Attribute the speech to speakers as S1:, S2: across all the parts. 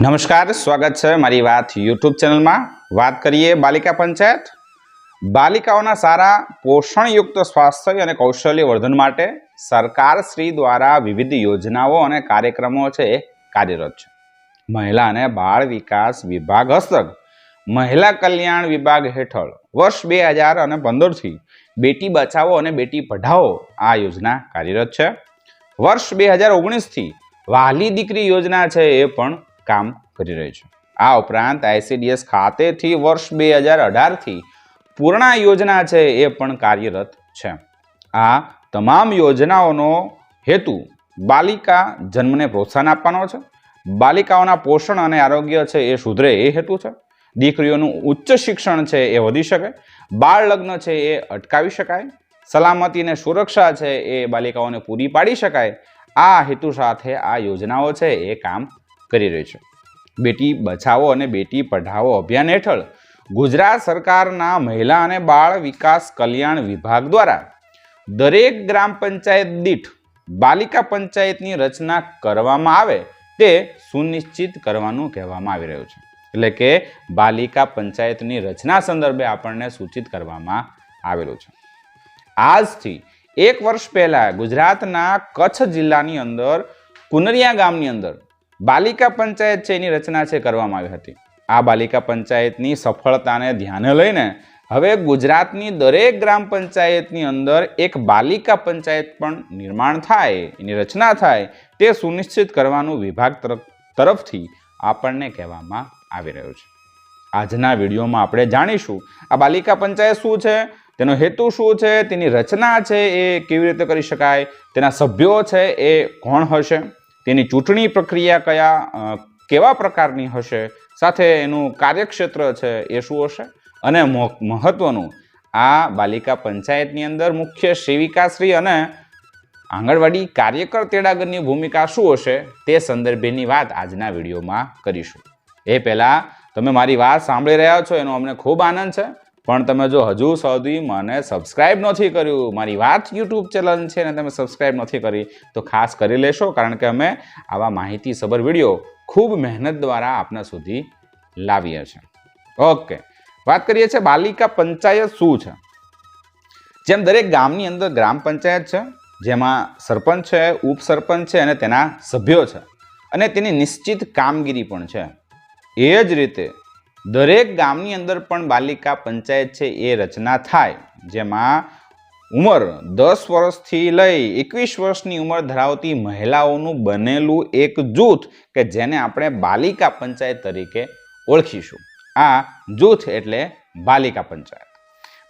S1: નમસ્કાર, સ્વાગત છે મારી વાત યુટ્યુબ ચેનલમાં. વાત કરીએ બાલિકા પંચાયત. બાલિકાઓના સારા પોષણયુક્ત સ્વાસ્થ્ય અને કૌશલ્ય વર્ધન માટે સરકાર શ્રી દ્વારા વિવિધ યોજનાઓ અને કાર્યક્રમો છે એ કાર્યરત છે. મહિલા અને બાળ વિકાસ વિભાગ હસ્તક, મહિલા કલ્યાણ વિભાગ હેઠળ વર્ષ બે હજાર અને પંદરથી બેટી બચાવો અને બેટી પઢાઓ આ યોજના કાર્યરત છે. વર્ષ બે હજાર ઓગણીસથી વાલી દીકરી યોજના છે એ પણ કામ કરી રહ્યું છે. આ ઉપરાંત આઈસીડીએસ ખાતેથી વર્ષ બે હજાર અઢારથી પૂર્ણા યોજના છે એ પણ કાર્યરત છે. આ તમામ યોજનાઓનો હેતુ બાલિકા જન્મને પ્રોત્સાહન આપવાનો છે. બાલિકાઓના પોષણ અને આરોગ્ય છે એ સુધરે એ હેતુ છે. દીકરીઓનું ઉચ્ચ શિક્ષણ છે એ વધી શકે. બાળ લગ્ન છે એ અટકાવી શકાય. સલામતી અને સુરક્ષા છે એ બાલિકાઓને પૂરી પાડી શકાય. આ હેતુ સાથે આ યોજનાઓ છે એ કામ કરી રહ્યું છે. બેટી બચાવો અને બેટી પઢાવો અભિયાન હેઠળ ગુજરાત સરકારના મહિલા અને બાળ વિકાસ કલ્યાણ વિભાગ દ્વારા દરેક ગ્રામ પંચાયત દીઠ બાલિકા પંચાયતની રચના કરવામાં આવે તે સુનિશ્ચિત કરવાનું કહેવામાં આવી રહ્યું છે. એટલે કે બાલિકા પંચાયતની રચના સંદર્ભે આપણને સૂચિત કરવામાં આવેલું છે. આજથી એક વર્ષ પહેલાં ગુજરાતના કચ્છ જિલ્લાની અંદર કુનરિયા ગામની અંદર બાલિકા પંચાયત છે એની રચના છે કરવામાં આવી હતી. આ બાલિકા પંચાયતની સફળતાને ધ્યાને લઈને હવે ગુજરાતની દરેક ગ્રામ પંચાયતની અંદર એક બાલિકા પંચાયત પણ નિર્માણ થાય, એની રચના થાય, તે સુનિશ્ચિત કરવાનું વિભાગ તરફ, તરફથી આપણને કહેવામાં આવી રહ્યું છે. આજના વિડીયોમાં આપણે જાણીશું, આ બાલિકા પંચાયત શું છે, તેનો હેતુ શું છે, તેની રચના છે એ કેવી રીતે કરી શકાય, તેના સભ્યો છે એ કોણ હશે તેની ચૂંટણી પ્રક્રિયા કયા કેવા પ્રકારની હશે, સાથે એનું કાર્યક્ષેત્ર છે એ શું હશે? અને મહત્વનું, આ બાલિકા પંચાયતની અંદર મુખ્ય સેવિકાશ્રી અને આંગણવાડી કાર્યકર તેડાગરની ભૂમિકા શું હશે તે સંદર્ભેની વાત આજના વિડીયોમાં કરીશું. એ પહેલાં તમે મારી વાત સાંભળી રહ્યા છો, એનો અમને ખૂબ આનંદ છે. પણ તમે જો હજુ સુધી મને સબસ્ક્રાઇબ નથી કર્યું, મારી વાત યુટ્યુબ ચેનલ છે અને તમે સબસ્ક્રાઇબ નથી કરી, તો ખાસ કરી લેશો, કારણ કે અમે આવા માહિતીસભર વીડિયો ખૂબ મહેનત દ્વારા આપના સુધી લાવીએ છીએ. ઓકે વાત કરીએ છીએ બાલિકા પંચાયત શું છે? જેમ દરેક ગામની અંદર ગ્રામ પંચાયત છે, જેમાં સરપંચ છે, ઉપસરપંચ છે અને તેના સભ્યો છે. અને તેની નિશ્ચિત કામગીરી પણ છે. એ જ રીતે દરેક ગામની અંદર પણ બાલિકા પંચાયત છે એ રચના થાય. જેમાં ઉંમર દસ વર્ષથી લઈ એકવીસ વર્ષની ઉંમર ધરાવતી મહિલાઓનું બનેલું એક જૂથ કે જેને આપણે બાલિકા પંચાયત તરીકે ઓળખીશું. આ જૂથ એટલે બાલિકા પંચાયત.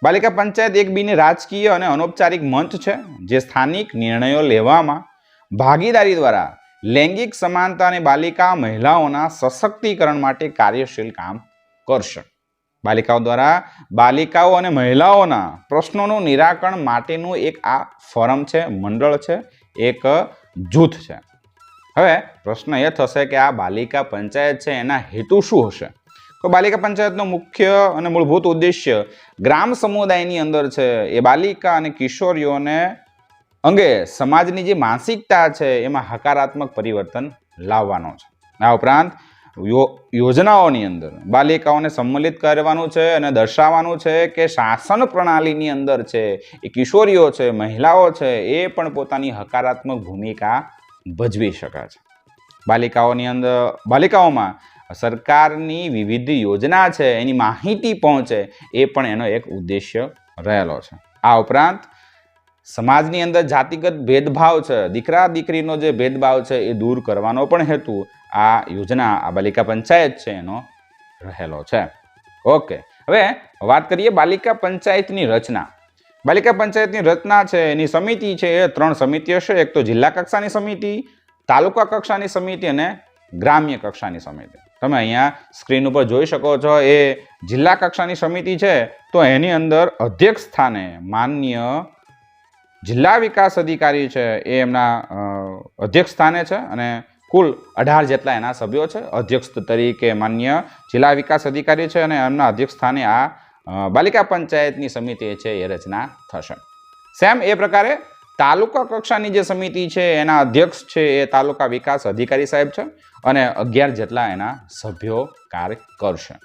S1: બાલિકા પંચાયત એક બીને રાજકીય અને અનૌપચારિક મંચ છે, જે સ્થાનિક નિર્ણયો લેવામાં ભાગીદારી દ્વારા લૈંગિક સમાનતા અને બાલિકા મહિલાઓના સશક્તિકરણ માટે કાર્યશીલ કામ કરશે. બાલિકાઓ દ્વારા બાલિકાઓ અને મહિલાઓના પ્રશ્નોનું નિરાકરણ માટેનું એક આ ફોરમ છે, મંડળ છે, એક જૂથ છે. હવે પ્રશ્ન એ થશે કે આ બાલિકા પંચાયત છે, એના હેતુ શું હશે? તો બાલિકા પંચાયતનો મુખ્ય અને મૂળભૂત ઉદ્દેશ્ય ગ્રામ સમુદાયની અંદર છે, એ બાલિકા અને કિશોરીઓને અંગે સમાજની જે માનસિકતા છે, એમાં હકારાત્મક પરિવર્તન લાવવાનો છે. આ ઉપરાંત યોજનાઓની અંદર. બાલિકાઓને સંમલિત કરવાનું છે અને દર્શાવવાનું છે કે શાસન પ્રણાલીની અંદર છે, એ કિશોરીઓ છે, મહિલાઓ છે, એ પણ પોતાની હકારાત્મક ભૂમિકા ભજવી શકે છે. બાલિકાઓની અંદર, બાલિકાઓમાં સરકારની વિવિધ યોજના છે, એની માહિતી પહોંચે, એ પણ એનો એક ઉદ્દેશ્ય રહેલો છે. આ ઉપરાંત સમાજની અંદર જાતિગત ભેદભાવ છે, દીકરા દીકરીનો જે ભેદભાવ છે એ દૂર કરવાનો પણ હેતુ આ યોજના, આ બાલિકા પંચાયત છે એનો રહેલો છે. ઓકે હવે વાત કરીએ બાલિકા પંચાયતની રચના. બાલિકા પંચાયતની રચના છે, એની સમિતિ છે, એ ત્રણ સમિતિ હશે એક તો જિલ્લા કક્ષાની સમિતિ, તાલુકા કક્ષાની સમિતિ અને ગ્રામ્ય કક્ષાની સમિતિ. તમે અહીંયા સ્ક્રીન ઉપર જોઈ શકો છો, એ જિલ્લા કક્ષાની સમિતિ છે, તો એની અંદર અધ્યક્ષ સ્થાને માન્ય જિલ્લા વિકાસ અધિકારી છે એ એમના અધ્યક્ષ સ્થાને છે અને કુલ અઢાર જેટલા એના સભ્યો છે. અધ્યક્ષ તરીકે માન્ય જિલ્લા વિકાસ અધિકારી છે અને એમના અધ્યક્ષ સ્થાને આ બાલિકા પંચાયતની સમિતિ છે એ રચના થશે. સેમ એ પ્રકારે તાલુકા કક્ષાની જે સમિતિ છે એના અધ્યક્ષ છે એ તાલુકા વિકાસ અધિકારી સાહેબ છે અને અગિયાર જેટલા એના સભ્યો કાર્ય કરશે.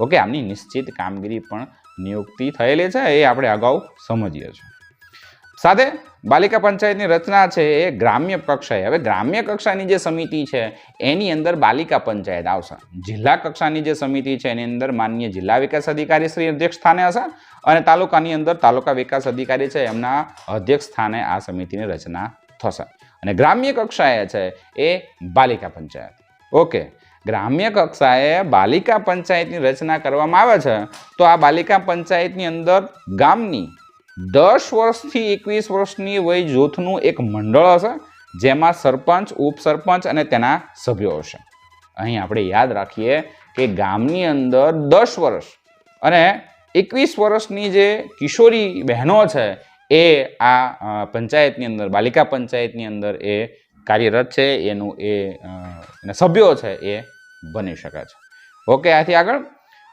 S1: ઓકે, આમની નિશ્ચિત કામગીરી પણ નિયુક્તિ થયેલી છે, એ આપણે અગાઉ સમજીએ છીએ. સાથે બાલિકા પંચાયતની રચના છે એ ગ્રામ્ય કક્ષાએ. હવે ગ્રામ્ય કક્ષાની જે સમિતિ છે, એની અંદર બાલિકા પંચાયત આવશે. જિલ્લા કક્ષાની જે સમિતિ છે, એની અંદર માન્ય જિલ્લા વિકાસ અધિકારી શ્રી અધ્યક્ષ સ્થાને હશે અને તાલુકાની અંદર તાલુકા વિકાસ અધિકારી છે, એમના અધ્યક્ષ સ્થાને આ સમિતિની રચના થશે. અને ગ્રામ્ય કક્ષાએ છે એ બાલિકા પંચાયત. ઓકે. ગ્રામ્ય કક્ષાએ બાલિકા પંચાયતની રચના કરવામાં આવે છે, તો આ બાલિકા પંચાયતની અંદર ગામની દસ વર્ષથી એકવીસ વર્ષની વય જૂથનું એક મંડળ હશે, જેમાં સરપંચ, ઉપસરપંચ અને તેના સભ્યો હશે. અહીં આપણે યાદ રાખીએ કે ગામની અંદર દસ વર્ષ અને એકવીસ વર્ષની જે કિશોરી બહેનો છે, એ આ પંચાયતની અંદર, બાલિકા પંચાયતની અંદર એ કાર્યરત છે, એનું એ સભ્યો છે, એ બની શકે છે. ઓકે, આથી આગળ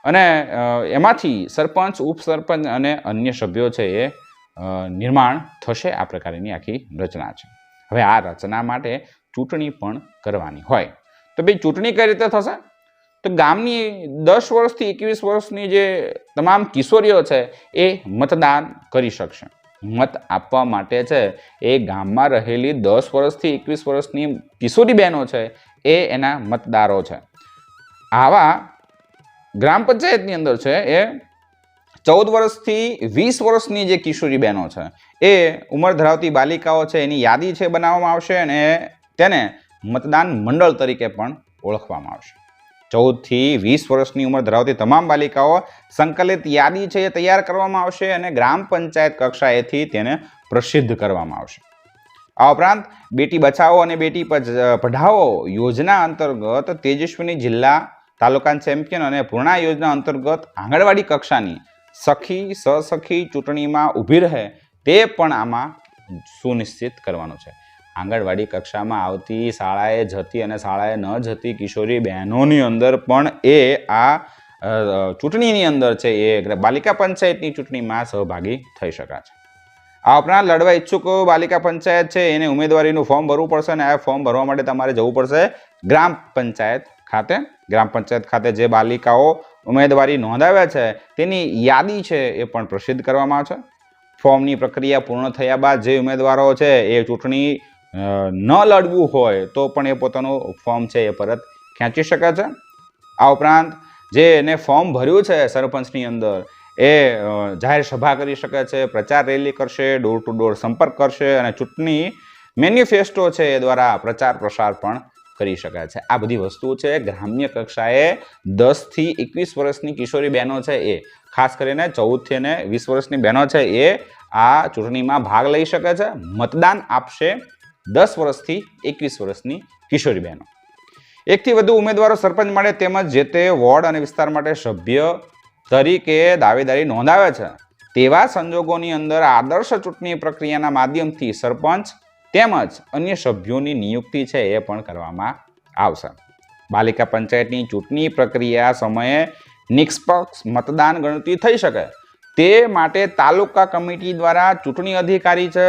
S1: અને એમાંથી સરપંચ, ઉપસરપંચ અને અન્ય સભ્યો છે એ નિર્માણ થશે આ પ્રકારની આખી રચના છે. હવે આ રચના માટે ચૂંટણી પણ કરવાની હોય. તો ભાઈ ચૂંટણી કઈ રીતે થશે? તો ગામની દસ વર્ષથી એકવીસ વર્ષની જે તમામ કિશોરીઓ છે એ મતદાન કરી શકશે. મત આપવા માટે છે એ ગામમાં રહેલી દસ વર્ષથી એકવીસ વર્ષની કિશોરી બહેનો છે એ એના મતદારો છે. આવા ગ્રામ પંચાયતની અંદર છે એ ચૌદ વર્ષથી વીસ વર્ષની જે કિશોરી બહેનો છે, એ ઉંમર ધરાવતી બાલિકાઓ છે એની યાદી છે બનાવવામાં આવશે અને તેને મતદાન મંડળ તરીકે પણ ઓળખવામાં આવશે. ચૌદથી વીસ વર્ષની ઉંમર ધરાવતી તમામ બાલિકાઓ સંકલિત યાદી છે એ તૈયાર કરવામાં આવશે અને ગ્રામ પંચાયત કક્ષાએથી તેને પ્રસિદ્ધ કરવામાં આવશે. આ ઉપરાંત બેટી બચાવો અને બેટી પઢાઓ યોજના અંતર્ગત તેજસ્વીની જિલ્લા તાલુકા ચેમ્પિયન અને પૂર્ણા યોજના અંતર્ગત આંગણવાડી કક્ષાની સખી સસખી ચૂંટણીમાં ઊભી રહે તે પણ આમાં સુનિશ્ચિત કરવાનું છે. આંગણવાડી કક્ષામાં આવતી શાળાએ જતી અને શાળાએ ન જતી કિશોરી બહેનોની અંદર પણ એ આ ચૂંટણીની અંદર છે એ બાલિકા પંચાયતની ચૂંટણીમાં સહભાગી થઈ શકાય છે. આ ઉપરાંત લડવા ઈચ્છુક બાલિકા પંચાયત છે એને ઉમેદવારીનું ફોર્મ ભરવું પડશે અને આ ફોર્મ ભરવા માટે તમારે જવું પડશે ગ્રામ પંચાયત ખાતે, ગ્રામ પંચાયત ખાતે જે બાલિકાઓ ઉમેદવારી નોંધાવ્યા છે, તેની યાદી છે એ પણ પ્રસિદ્ધ કરવામાં આવશે ફોર્મની પ્રક્રિયા પૂર્ણ થયા બાદ જે ઉમેદવારો છે એ ચૂંટણી ન લડવું હોય તો પણ એ પોતાનું ફોર્મ છે એ પરત ખેંચી શકે છે. આ ઉપરાંત જે એને ફોર્મ ભર્યું છે સરપંચની અંદર, એ જાહેર સભા કરી શકે છે, પ્રચાર રેલી કરશે, ડોર ટુ ડોર સંપર્ક કરશે અને ચૂંટણી મેન્યુફેસ્ટો છે એ દ્વારા પ્રચાર પ્રસાર પણ કરી શકાય છે. આ બધી વસ્તુઓ છે ગ્રામ્ય કક્ષાએ દસથી એકવીસ વર્ષની કિશોરી બહેનો છે એ. ખાસ કરીને ચૌદથી અને વીસ વર્ષની બહેનો છે એ આ ચૂંટણીમાં ભાગ લઈ શકે છે. મતદાન આપશે દસ વર્ષથી એકવીસ વર્ષની કિશોરી બહેનો. એકથી વધુ ઉમેદવારો સરપંચ માટે તેમજ જે તે વોર્ડ અને વિસ્તાર માટે સભ્ય તરીકે દાવેદારી નોંધાવે છે. તેવા સંજોગોની અંદર આદર્શ ચૂંટણી પ્રક્રિયાના માધ્યમથી સરપંચ તેમજ અન્ય સભ્યોની નિયુક્તિ છે એ પણ કરવામાં આવશે. બાલિકા પંચાયતની ચૂંટણી પ્રક્રિયા સમયે નિષ્પક્ષ મતદાન ગણતરી થઈ શકે તે માટે તાલુકા કમિટી દ્વારા ચૂંટણી અધિકારી છે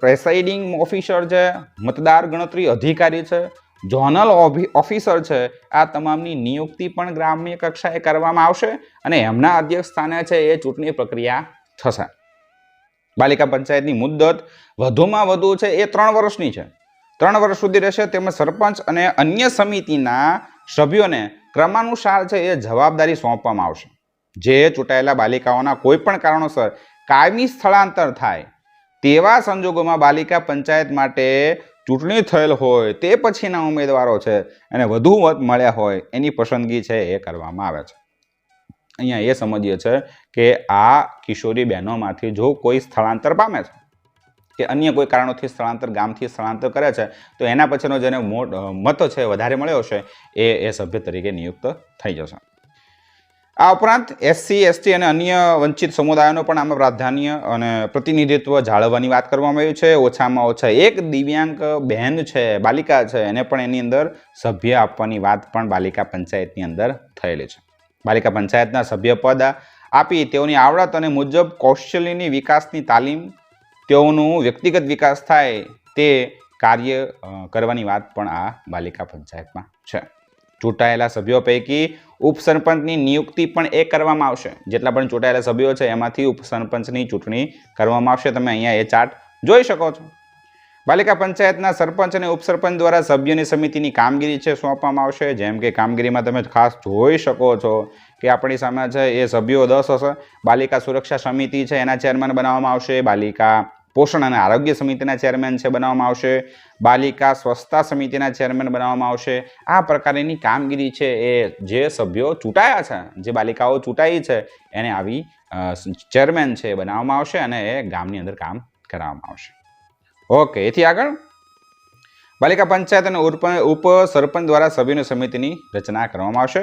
S1: પ્રેસાઇડિંગ ઓફિસર છે, મતદાર ગણતરી અધિકારી છે, ઝોનલ ઓફિસર છે, આ તમામની નિયુક્તિ પણ ગ્રામ્ય કક્ષાએ કરવામાં આવશે અને એમના અધ્યક્ષ સ્થાને છે એ ચૂંટણી પ્રક્રિયા થશે. બાલિકા પંચાયતની મુદ્દત વધુમાં વધુ છે, એ ત્રણ વર્ષની છે. ત્રણ વર્ષ સુધી રહેશે તેમજ સરપંચ અને અન્ય સમિતિના સભ્યોને ક્રમાનુસાર છે, એ જવાબદારી સોંપવામાં આવશે. જે ચૂંટાયેલા બાલિકાઓના કોઈ પણ કારણોસર કાયમી સ્થળાંતર થાય, તેવા સંજોગોમાં બાલિકા પંચાયત માટે ચૂંટણી થયેલ હોય, તે પછીના ઉમેદવારો છે અને વધુ મત મળ્યા હોય, એની પસંદગી છે, એ કરવામાં આવે છે. અહીંયા એ સમજીએ છે કે આ કિશોરી બહેનોમાંથી જો કોઈ સ્થળાંતર પામે છે, કે અન્ય કોઈ કારણોથી સ્થળાંતર, ગામથી સ્થળાંતર કરે છે, તો એના પછીનો જેને મત છે, વધારે મળ્યો છે એ એ સભ્ય તરીકે નિયુક્ત થઈ જશે. આ ઉપરાંત એસસી, એસટી અને અન્ય વંચિત સમુદાયોનો પણ આમાં પ્રાધાન્ય અને પ્રતિનિધિત્વ જાળવવાની વાત કરવામાં આવી છે. ઓછામાં ઓછા એક દિવ્યાંગ બહેન છે, બાલિકા છે, એને પણ એની અંદર સભ્ય આપવાની વાત પણ બાલિકા પંચાયતની અંદર થયેલી છે. બાલિકા પંચાયતના સભ્ય પદ આપી તેઓની આવડત અને મુજબ કૌશલ્યની વિકાસની તાલીમ, તેઓનું વ્યક્તિગત વિકાસ થાય તે કાર્ય કરવાની વાત પણ આ બાલિકા પંચાયતમાં છે. ચૂંટાયેલા સભ્યો પૈકી ઉપસરપંચની નિયુક્તિ પણ એ કરવામાં આવશે. જેટલા પણ ચૂંટાયેલા સભ્યો છે એમાંથી ઉપસરપંચની ચૂંટણી કરવામાં આવશે. તમે અહીંયા એ ચાર્ટ જોઈ શકો છો. પાલિકા પંચાયતના સરપંચ અને ઉપસરપંચ દ્વારા સભ્યોની સમિતિની કામગીરી છે સોંપવામાં આવશે? જેમ કે કામગીરીમાં તમે ખાસ જોઈ શકો છો કે આપણી સામે છે, એ સભ્યો દસ હશે. બાલિકા સુરક્ષા સમિતિ છે, એના ચેરમેન બનાવવામાં આવશે. બાલિકા પોષણ અને આરોગ્ય સમિતિના ચેરમેન છે, બનાવવામાં આવશે. બાલિકા સ્વચ્છતા સમિતિના ચેરમેન બનાવવામાં આવશે. આ પ્રકારની કામગીરી છે, એ જે સભ્યો ચૂંટાયા છે, જે બાલિકાઓ ચૂંટાઈ છે, એને આવી ચેરમેન છે બનાવવામાં આવશે અને એ ગામની અંદર કામ કરાવવામાં આવશે. ઓકે, એથી આગળ? પાલિકા પંચાયત અને ઉપ સરપંચ દ્વારા સભ્યોની સમિતિની રચના કરવામાં આવશે.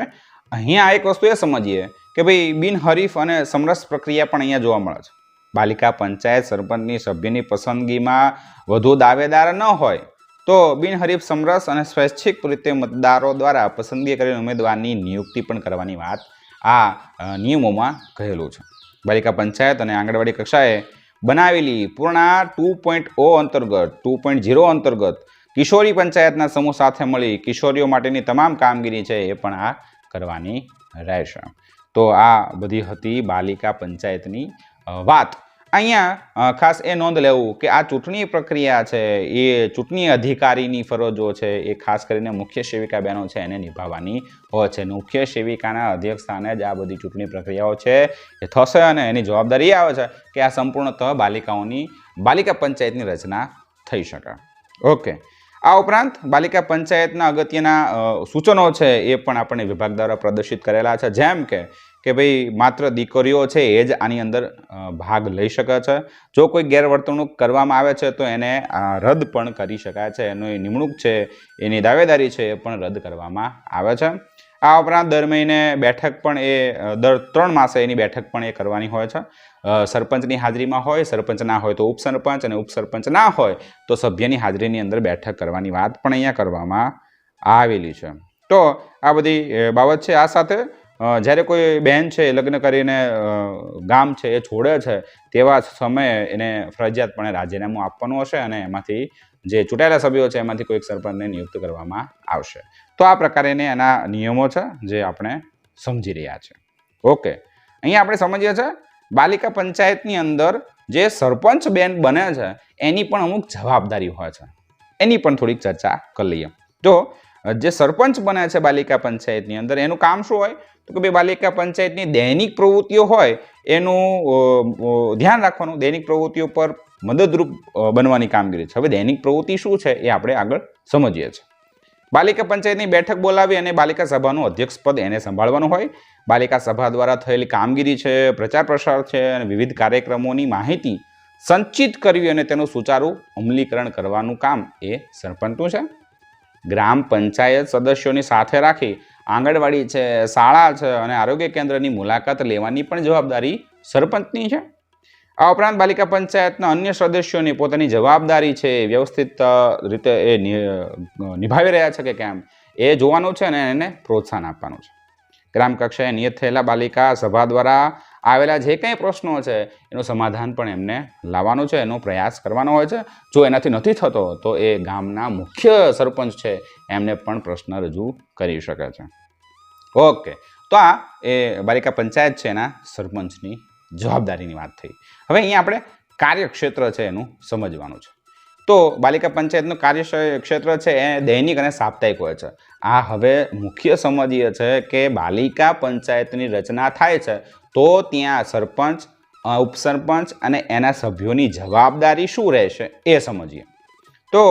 S1: અહીંયા એક વસ્તુ એ સમજીએ કે ભાઈ બિનહરીફ અને સમરસ પ્રક્રિયા પણ અહીંયા જોવા મળે છે. પાલિકા પંચાયત સરપંચની સભ્યની પસંદગીમાં વધુ દાવેદાર ન હોય તો બિનહરીફ, સમરસ અને સ્વૈચ્છિક રીતે મતદારો દ્વારા પસંદગી કરેલ ઉમેદવારની નિયુક્તિ પણ કરવાની વાત આ નિયમોમાં કહેલું છે. પાલિકા પંચાયત અને આંગણવાડી કક્ષાએ બનાવેલી પૂર્ણા ટુ પોઈન્ટ ઓ અંતર્ગત, ટુ પોઈન્ટ ઝીરો અંતર્ગત કિશોરી પંચાયતના સમૂહ સાથે મળી કિશોરીઓ માટેની તમામ કામગીરી છે એ પણ આ કરવાની રહેશે. તો આ બધી હતી બાલિકા પંચાયતની વાત. અહીંયા ખાસ એ નોંધ લેવું કે આ ચૂંટણી પ્રક્રિયા છે, એ ચૂંટણી અધિકારીની ફરજો છે, એ ખાસ કરીને મુખ્ય સેવિકા બહેનો છે એને નિભાવવાની હોય છે. મુખ્ય સેવિકાના અધ્યક્ષ સ્થાને જ આ બધી ચૂંટણી પ્રક્રિયાઓ છે, એ થશે અને એની જવાબદારી આવે છે કે આ સંપૂર્ણતઃ બાલિકાઓની, બાલિકા પંચાયતની રચના થઈ શકે. ઓકે આ ઉપરાંત બાલિકા પંચાયતના અગત્યના સૂચનો છે એ પણ આપણે વિભાગ દ્વારા પ્રદર્શિત કરેલા છે. જેમ કે કે ભાઈ માત્ર દીકરીઓ છે એ જ આની અંદર ભાગ લઈ શકે છે. જો કોઈ ગેરવર્તણૂક કરવામાં આવે છે તો એને રદ પણ કરી શકાય છે. એની નિમણૂક છે, એની દાવેદારી છે એ પણ રદ કરવામાં આવે છે. આ ઉપરાંત દર મહિને બેઠક પણ એ દર ત્રણ માસે એની બેઠક પણ એ કરવાની હોય છે. સરપંચની હાજરીમાં હોય, સરપંચ ના હોય તો ઉપસરપંચ અને ઉપસરપંચ ના હોય તો સભ્યની હાજરીની અંદર બેઠક કરવાની વાત પણ અહીંયા કરવામાં આવેલી છે. તો આ બધી બાબત છે આ સાથે. જ્યારે કોઈ બહેન છે, એ લગ્ન કરીને ગામ છે, એ છોડે છે, તેવા સમયે એને ફરજિયાતપણે રાજીનામું આપવાનું હશે અને એમાંથી જે ચૂંટાયેલા સભ્યો છે, એમાંથી કોઈક સરપંચને નિયુક્ત કરવામાં આવશે. તો આ પ્રકારેને એના નિયમો છે, જે આપણે સમજી રહ્યા છે. ઓકે. અહીંયા આપણે સમજીએ છીએ, બાલિકા પંચાયતની અંદર જે સરપંચ બેન બને છે, એની પણ અમુક જવાબદારી હોય છે. એની પણ થોડીક ચર્ચા કરી લઈએ. તો, જે સરપંચ બને છે બાલિકા પંચાયતની અંદર, એનું કામ શું હોય? તો કે ભાઈ બાલિકા પંચાયતની દૈનિક પ્રવૃત્તિઓ હોય, એનું ધ્યાન રાખવાનું, દૈનિક પ્રવૃત્તિઓ પર મદદરૂપ બનવાની કામગીરી છે. હવે દૈનિક પ્રવૃત્તિ શું છે એ આપણે આગળ સમજીએ છીએ. બાલિકા પંચાયતની બેઠક બોલાવી અને બાલિકા સભાનું અધ્યક્ષપદ એને સંભાળવાનું હોય. બાલિકા સભા દ્વારા થયેલી કામગીરી છે, પ્રચાર પ્રસાર છે અને વિવિધ કાર્યક્રમોની માહિતી સંચિત કરવી અને તેનું સુચારું અમલીકરણ કરવાનું કામ એ સરપંચનું છે. ગ્રામ પંચાયત સદસ્યોની સાથે રાખી આંગણવાડી છે, શાળા છે અને આરોગ્ય કેન્દ્રની મુલાકાત લેવાની પણ જવાબદારી સરપંચની છે. આ ઉપરાંત બાલિકા પંચાયતના અન્ય સદસ્યોની પોતાની જવાબદારી છે વ્યવસ્થિત રીતે એ નિભાવી રહ્યા છે કે કેમ? એ જોવાનું છે અને એને પ્રોત્સાહન આપવાનું છે. ગ્રામ કક્ષાએ નિયત થયેલા બાલિકા સભા દ્વારા આવેલા જે કંઈ પ્રશ્નો છે, એનું સમાધાન પણ એમને લાવવાનું છે, એનો પ્રયાસ કરવાનો હોય છે. જો એનાથી નથી થતો, તો એ ગામના મુખ્ય સરપંચ છે, એમને પણ પ્રશ્ન રજૂ કરી શકે છે. ઓકે, તો આ એ બાલિકા પંચાયત છે એના સરપંચની જવાબદારીની વાત થઈ. હવે અહીંયા આપણે કાર્યક્ષેત્ર છે એનું સમજવાનું છે. તો બાલિકા પંચાયતનું કાર્ય ક્ષેત્ર છે, એ દૈનિક અને સાપ્તાહિક હોય છે. આ હવે મુખ્ય સમજીએ છે કે બાલિકા પંચાયતની રચના થાય છે તો ત્યાં સરપંચ ઉપસરપંચ અને એના સભ્યોની જવાબદારી શું રહેશે એ સમજીએ. તો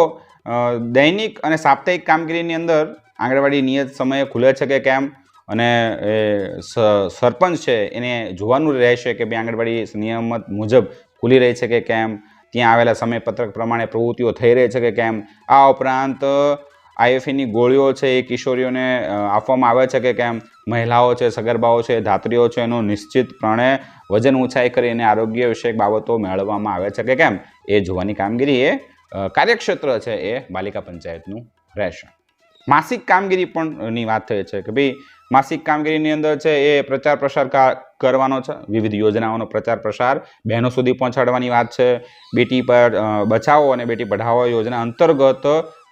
S1: દૈનિક અને સાપ્તાહિક કામગીરીની અંદર આંગણવાડી નિયત સમયે ખુલે છે કે કેમ? અને સરપંચ છે એને જોવાનું રહેશે કે ભાઈ આંગણવાડી નિયમત મુજબ ખુલી રહી છે કે કેમ? ત્યાં આવેલા સમયપત્રક પ્રમાણે પ્રવૃત્તિઓ થઈ રહી છે કે કેમ? આ ઉપરાંત આઈએફઈની ગોળીઓ છે, એ કિશોરીઓને આપવામાં આવે છે કે કેમ? મહિલાઓ છે, સગર્ભાઓ છે, ધાત્રીઓ છે, એનું નિશ્ચિતપણે વજન ઊંચાઈ કરીને આરોગ્ય વિષયક બાબતો મેળવવામાં આવે છે કે કેમ? એ જોવાની કામગીરી એ કાર્યક્ષેત્ર છે, એ બાલિકા પંચાયતનું રહેશે. માસિક કામગીરી પણ ની વાત થઈ છે કે ભાઈ, માસિક કામગીરીની અંદર છે, એ પ્રચાર પ્રસાર કરવાનો છે, વિવિધ યોજનાઓનો પ્રચાર પ્રસાર, બહેનો સુધી પહોંચાડવાની વાત છે, બેટી પર બચાવો અને બેટી પઢાઓ યોજના અંતર્ગત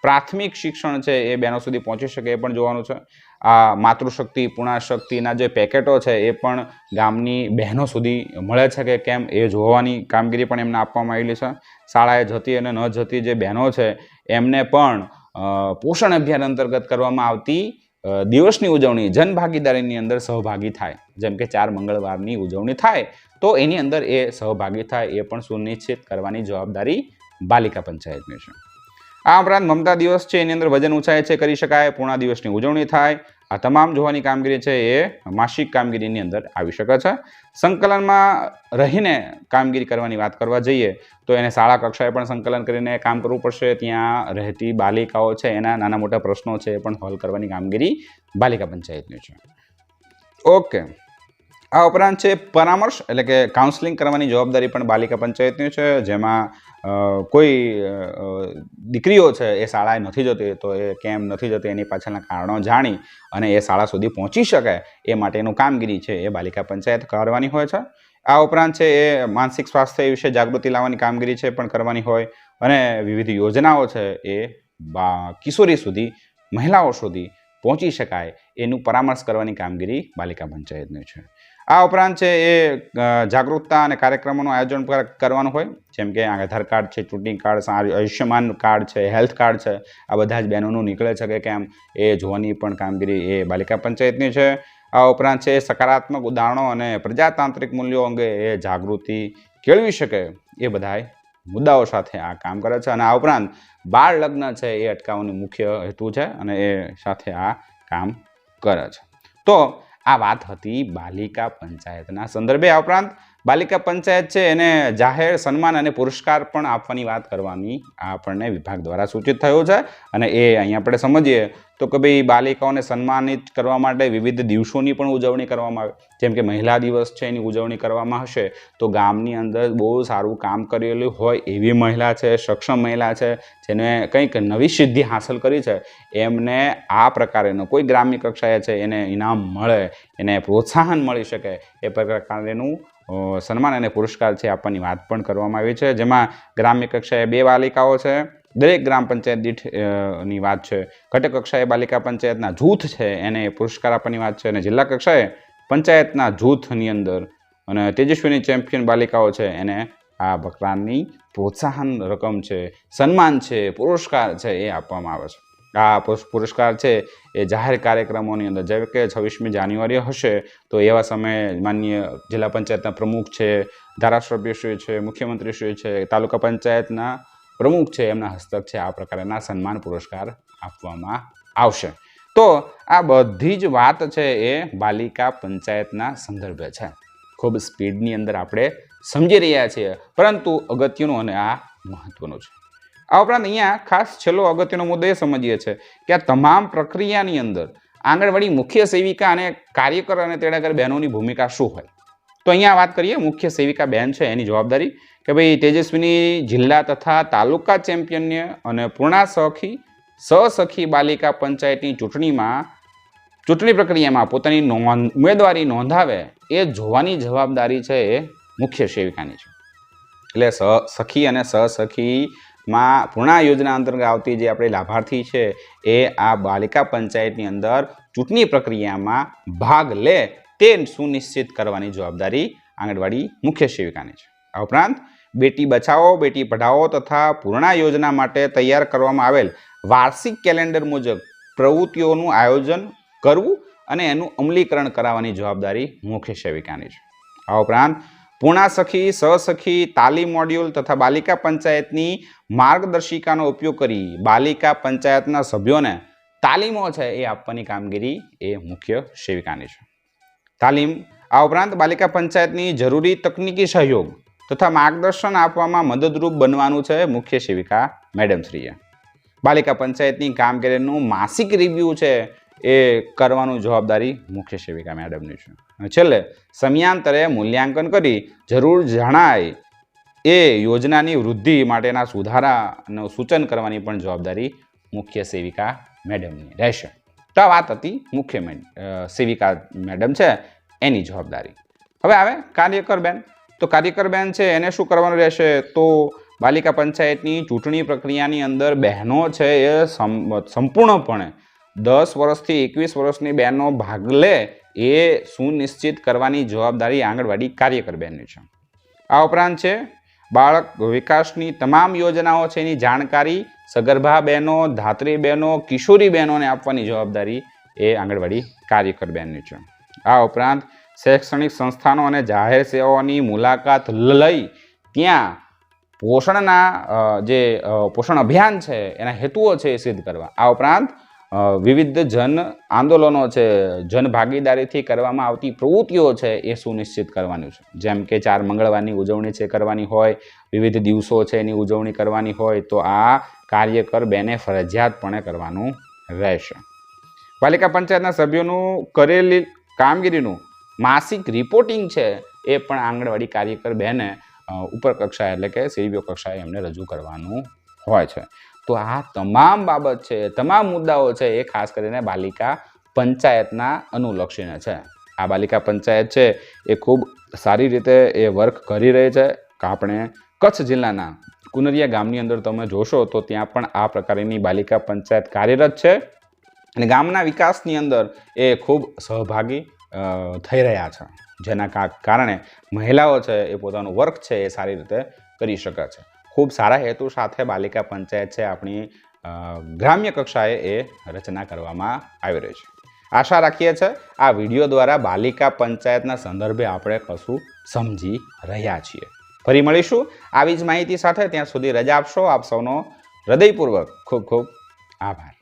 S1: પ્રાથમિક શિક્ષણ છે એ બહેનો સુધી પહોંચી શકે એ પણ જોવાનું છે. આ માતૃશક્તિ, પુણાશક્તિના જે પેકેટો છે એ પણ ગામની બહેનો સુધી મળે છે કે કેમ એ જોવાની કામગીરી પણ એમને આપવામાં આવેલી છે. શાળાએ જતી અને ન જતી જે બહેનો છે એમને પણ પોષણ અભિયાન અંતર્ગત કરવામાં આવતી દિવસની ઉજવણી, જનભાગીદારીની અંદર સહભાગી થાય. જેમ કે ચાર મંગળવારની ઉજવણી થાય, તો એની અંદર એ સહભાગી થાય એ પણ સુનિશ્ચિત કરવાની જવાબદારી બાલિકા પંચાયતની છે. આ ઉપરાંત મમતા દિવસ છે, એની અંદર વજન ઊંચાઈ છે, કરી શકાય, પૂર્ણા દિવસની ઉજવણી થાય. આ તમામ જોવાની કામગીરી છે, એ માસિક કામગીરીની અંદર આવી શકે છે. સંકલનમાં રહીને કામગીરી કરવાની વાત કરવા જઈએ, તો એને શાળા કક્ષાએ પણ સંકલન કરીને કામ કરવું પડશે. ત્યાં રહેતી બાલિકાઓ છે, એના નાના મોટા પ્રશ્નો છે, એ પણ હલ કરવાની કામગીરી બાલિકા પંચાયતની છે. ઓકે. આ ઉપરાંત છે, પરામર્શ એટલે કે કાઉન્સેલિંગ કરવાની જવાબદારી પણ બાલિકા પંચાયતની છે, જેમાં કોઈ દીકરીઓ છે એ શાળાએ નથી જતી, તો એ કેમ નથી જતી એની પાછળના કારણો જાણી અને એ શાળા સુધી પહોંચી શકે એ માટેનું કામગીરી છે એ બાલિકા પંચાયત કરવાની હોય છે. આ ઉપરાંત છે એ માનસિક સ્વાસ્થ્ય વિશે જાગૃતિ લાવવાની કામગીરી છે પણ કરવાની હોય અને વિવિધ યોજનાઓ છે એ બા, કિશોરી સુધી, મહિલાઓ સુધી પહોંચી શકાય એનું પરામર્શ કરવાની કામગીરી બાલિકા પંચાયતની છે. આ ઉપરાંત છે એ જાગૃતતા અને કાર્યક્રમોનું આયોજન કર- કરવાનું હોય, જેમ કે આધાર કાર્ડ છે, ચૂંટણી કાર્ડ આયુષ્યમાન કાર્ડ છે, હેલ્થ કાર્ડ છે, આ બધા જ બહેનોનું નીકળે છે કે કેમ એ જોવાની પણ કામગીરી એ બાલિકા પંચાયતની છે. આ ઉપરાંત છે સકારાત્મક ઉદાહરણો અને પ્રજાતાંત્રિક મૂલ્યો અંગે એ જાગૃતિ કેળવી શકે એ બધાય મુદ્દાઓ સાથે આ કામ કરે છે અને આ ઉપરાંત બાળ લગ્ન છે એ અટકાવવાનું મુખ્ય હેતુ છે અને એ સાથે આ કામ કરે છે. તો આ વાત હતી બાલિકા પંચાયતના સંદર્ભે. આ ઉપરાંત બાલિકા પંચાયત છે, એને જાહેર સન્માન અને પુરસ્કાર પણ આપવાની વાત કરવાની આપણને વિભાગ દ્વારા સૂચિત થયું છે. અને એ અહીંયા આપણે સમજીએ તો કે ભાઈ, બાલિકાઓને સન્માનિત કરવા માટે વિવિધ દિવસોની પણ ઉજવણી કરવામાં આવે. જેમ કે મહિલા દિવસ છે, એની ઉજવણી કરવામાં હશે. તો ગામની અંદર બહુ સારું કામ કરેલું હોય એવી મહિલા છે, સક્ષમ મહિલા છે, જેને કંઈક નવી સિદ્ધિ હાંસલ કરી છે, એમને આ પ્રકારેનો કોઈ ગ્રામ્ય કક્ષાએ છે, એને ઇનામ મળે, એને પ્રોત્સાહન મળી શકે, એ પ્રકારેનું સન્માન અને પુરસ્કાર છે આપવાની વાત પણ કરવામાં આવી છે. જેમાં ગ્રામ્ય કક્ષાએ બે બાલિકાઓ છે. દરેક ગ્રામ પંચાયત દીઠની વાત છે. ઘટક કક્ષાએ બાલિકા પંચાયતના જૂથ છે, એને પુરસ્કાર આપવાની વાત છે અને જિલ્લા કક્ષાએ પંચાયતના જૂથની અંદર અને તેજસ્વીની ચેમ્પિયન બાલિકાઓ છે, એને આ પ્રકારની પ્રોત્સાહન રકમ છે, સન્માન છે, પુરસ્કાર છે એ આપવામાં આવે છે. આ પુરસ- પુરસ્કાર છે એ જાહેર કાર્યક્રમોની અંદર. જેમ કે છવ્વીસમી જાન્યુઆરી હશે, તો એવા સમયે માન્ય જિલ્લા પંચાયતના પ્રમુખ છે, ધારાસભ્યશ્રી છે, મુખ્યમંત્રીશ્રી છે, તાલુકા પંચાયતના પ્રમુખ છે, એમના હસ્તક છે. આ પ્રકારના સન્માન પુરસ્કાર આપવામાં આવશે. તો આ બધી જ વાત છે એ બાલિકા પંચાયતના સંદર્ભે છે. ખૂબ સ્પીડની અંદર આપણે સમજી રહ્યા છીએ. પરંતુ અગત્યનું અને આ મહત્વનું છે. આ ઉપરાંત અહીંયા ખાસ છેલ્લો અગત્યનો મુદ્દો એ સમજીએ છીએ કે આ તમામ પ્રક્રિયાની અંદર આંગણવાડી મુખ્ય સેવિકા અને કાર્યકર અને તેડાગર બહેનોની ભૂમિકા શું હોય? તો અહીંયા વાત કરીએ, મુખ્ય સેવિકા બહેન છે, એની જવાબદારી કે ભાઈ તેજસ્વીની જિલ્લા તથા તાલુકા ચેમ્પિયનને અને પૂર્ણા સખી સહસખી બાલિકા પંચાયતની ચૂંટણીમાં, ચૂંટણી પ્રક્રિયામાં પોતાની નોંધ, ઉમેદવારી નોંધાવે એ જોવાની જવાબદારી છે એ મુખ્ય સેવિકાની છે. એટલે સ, સખી અને સહસખીમાં પૂર્ણા યોજના અંતર્ગત આવતી જે આપણી લાભાર્થી છે, એ આ બાલિકા પંચાયતની અંદર ચૂંટણી પ્રક્રિયામાં ભાગ લે તે સુનિશ્ચિત કરવાની જવાબદારી આંગણવાડી મુખ્ય સેવિકાની છે. આ ઉપરાંત બેટી બચાવો, બેટી પઢાઓ તથા પૂર્ણા યોજના માટે તૈયાર કરવામાં આવેલ વાર્ષિક કેલેન્ડર મુજબ પ્રવૃત્તિઓનું આયોજન કરવું અને એનું અમલીકરણ કરાવવાની જવાબદારી મુખ્ય સેવિકાની છે. આ ઉપરાંત પૂર્ણા સખી સહસખી, તાલીમ મોડ્યુલ તથા બાલિકા પંચાયતની માર્ગદર્શિકાનો ઉપયોગ કરી બાલિકા પંચાયતના સભ્યોને તાલીમો છે એ આપવાની કામગીરી એ મુખ્ય સેવિકાની છે. તાલીમ, આ ઉપરાંત બાલિકા પંચાયતની જરૂરી તકનીકી સહયોગ તથા માર્ગદર્શન આપવામાં મદદરૂપ બનવાનું છે મુખ્ય સેવિકા મેડમશ્રીએ. બાલિકા પંચાયતની કામગીરીનું માસિક રિવ્યૂ છે એ કરવાનું જવાબદારી મુખ્ય સેવિકા મેડમની છે. છેલ્લે, સમયાંતરે મૂલ્યાંકન કરી જરૂર જણાય એ યોજનાની વૃદ્ધિ માટેના સુધારાનું સૂચન કરવાની પણ જવાબદારી મુખ્ય સેવિકા મેડમની રહેશે. તો આ વાત હતી મુખ્ય સેવિકા મેડમ છે, એની જવાબદારી. હવે આવે કાર્યકર બેન. તો કાર્યકર બેન છે, એને શું કરવાનું રહેશે? તો બાલિકા પંચાયતની ચૂંટણી પ્રક્રિયાની અંદર બહેનો છે એ સંપૂર્ણપણે દસ વર્ષથી એકવીસ વર્ષની બહેનો ભાગ લે એ સુનિશ્ચિત કરવાની જવાબદારી આંગણવાડી કાર્યકર બહેનની છે. આ ઉપરાંત છે, બાળક વિકાસની તમામ યોજનાઓ છે એની જાણકારી સગર્ભા બહેનો, ધાત્રી બહેનો, કિશોરી બહેનોને આપવાની જવાબદારી એ આંગણવાડી કાર્યકર બહેનની છે. આ ઉપરાંત શૈક્ષણિક સંસ્થાનો અને જાહેર સેવાઓની મુલાકાત લઈ ત્યાં પોષણના જે પોષણ અભિયાન છે, એના હેતુઓ છે એ સિદ્ધ કરવા. આ ઉપરાંત વિવિધ જન આંદોલનો છે જન ભાગીદારીથી કરવામાં આવતી પ્રવૃત્તિઓ છે એ સુનિશ્ચિત કરવાનું છે. જેમ કે ચાર મંગળવારની ઉજવણી છે કરવાની હોય, વિવિધ દિવસો છે એની ઉજવણી કરવાની હોય, તો આ કાર્યકર બેને ફરજિયાતપણે કરવાનું રહેશે. પાલિકા પંચાયતના સભ્યોનું કરેલી કામગીરીનું માસિક રિપોર્ટિંગ છે એ પણ આંગણવાડી કાર્યકર બેને ઉપર કક્ષાએ એટલે કે સીવીઓ કક્ષાએ એમને રજૂ કરવાનું હોય છે. તો આ તમામ બાબત છે, તમામ મુદ્દાઓ છે એ ખાસ કરીને બાલિકા પંચાયતના અનુલક્ષીને છે. આ બાલિકા પંચાયત છે એ ખૂબ સારી રીતે એ વર્ક કરી રહી છે. આપણે કચ્છ જિલ્લાના કુનરિયા ગામની અંદર તમે જોશો તો ત્યાં પણ આ પ્રકારની બાલિકા પંચાયત કાર્યરત છે અને ગામના વિકાસની અંદર એ ખૂબ સહભાગી થઈ રહ્યા છે. જેના કારણે મહિલાઓ છે એ પોતાનું વર્ક છે એ સારી રીતે કરી શકે છે. ખૂબ સારા હેતુ સાથે બાલિકા પંચાયત છે આપણી ગ્રામ્ય કક્ષાએ એ રચના કરવામાં આવી રહી છે. આશા રાખીએ છીએ આ વીડિયો દ્વારા બાલિકા પંચાયતના સંદર્ભે આપણે કશું સમજી રહ્યા છીએ. ફરી મળીશું આવી જ માહિતી સાથે ત્યાં સુધી રજા આપશો. આપ સૌનો હૃદયપૂર્વક ખૂબ ખૂબ આભાર.